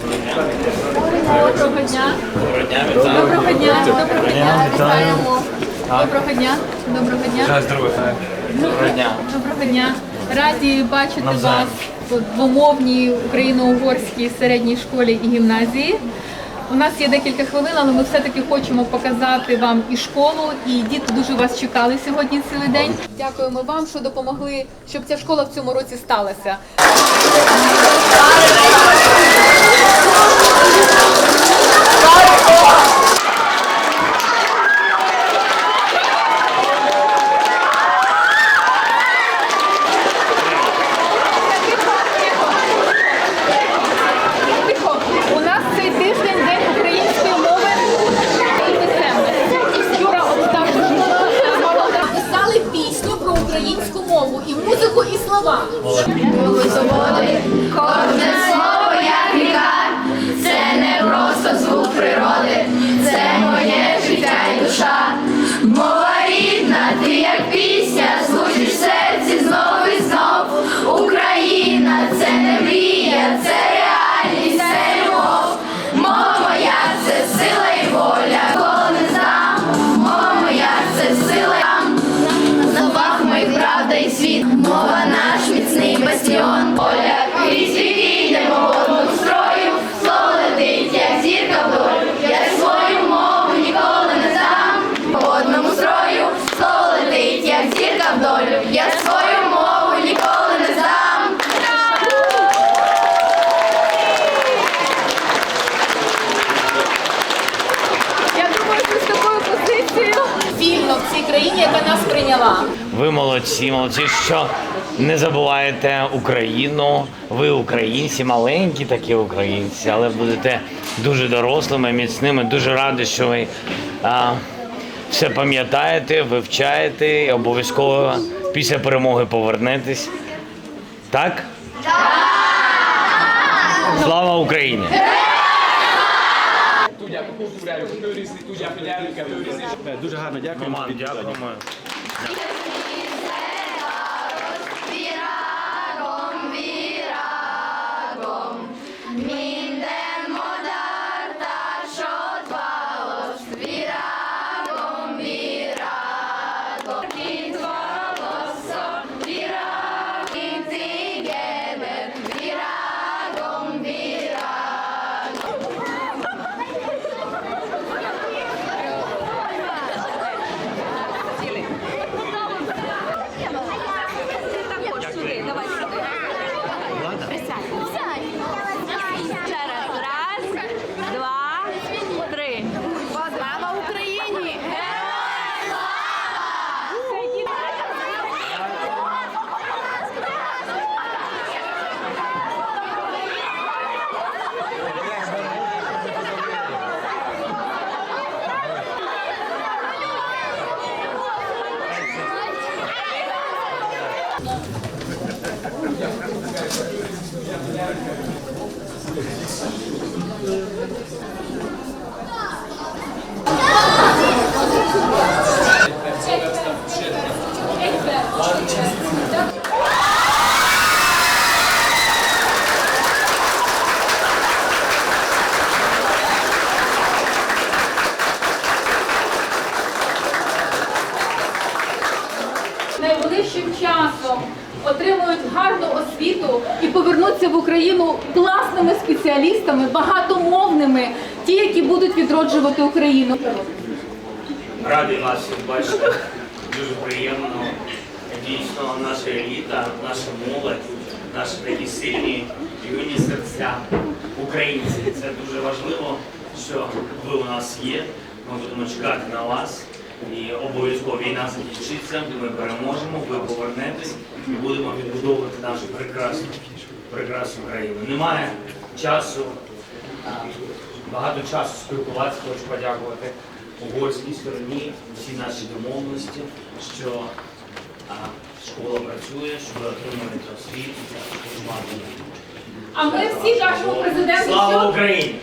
Доброго дня. Доброго дня. Доброго дня. Вітаємо. Доброго дня. Доброго дня. Доброго дня. Доброго дня. Раді бачити вас в двомовній україно-угорській середній школі і гімназії. У нас є декілька хвилин, але ми все-таки хочемо показати вам і школу, і діти дуже вас чекали сьогодні цілий день. Дякуємо вам, що допомогли, щоб ця школа в цьому році сталася. Слова. Кожне слово як ріка, це не просто звук природи, це моє нас прийняла. Ви молодці, молодці, що не забуваєте Україну. Ви українці, маленькі такі українці, але будете дуже дорослими, міцними. Дуже радий, що ви а, все пам'ятаєте, вивчаєте і обов'язково після перемоги повернетесь. Так? Так! Слава Україні! Дуже гарно дякуємо. Роман, дякуємо. Часом отримують гарну освіту і повернуться в Україну класними спеціалістами, багатомовними, ті, які будуть відроджувати Україну. Радий вас бачити. Дуже приємно. Дійсно, наша еліта, наша молодь, наші такі сильні юні серця українці. Це дуже важливо, що ви у нас є. Ми будемо чекати на вас. І обов'язково війна закінчиться, ми переможемо, ви повернетесь і будемо відбудовувати нашу прекрасну, прекрасну країну. Немає часу багато часу спілкуватися, хочу подякувати угорській стороні, всі наші домовленості, що школа працює, що ви отримуєте освіту, це дуже. А ми всі кажемо президенту, Слава Україні!